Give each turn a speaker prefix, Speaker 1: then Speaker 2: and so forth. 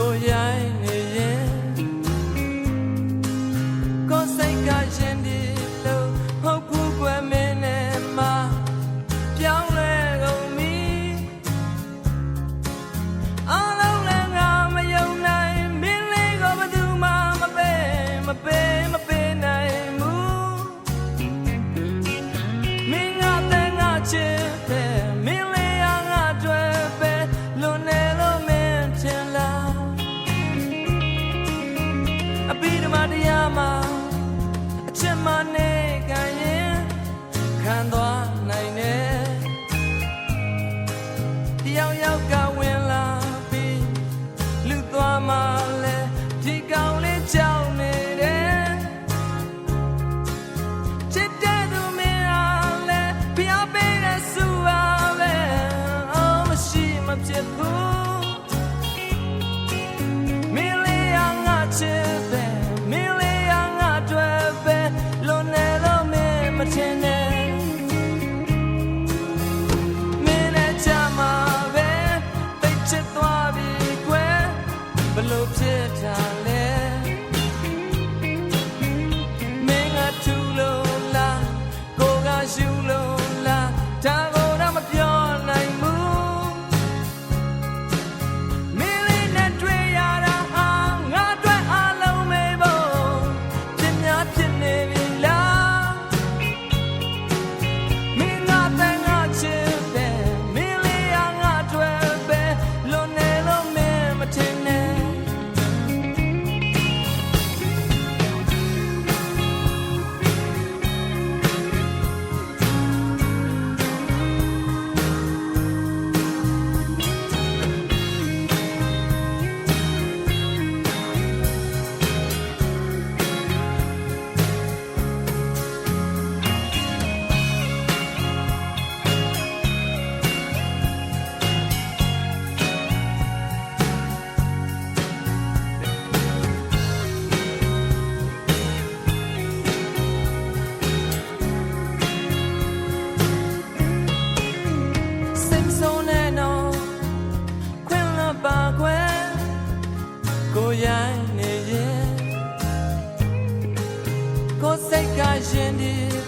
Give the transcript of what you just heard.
Speaker 1: og jeg. ရိုင်းနေရင်ကိုယ်စိတ်ကရင်တည်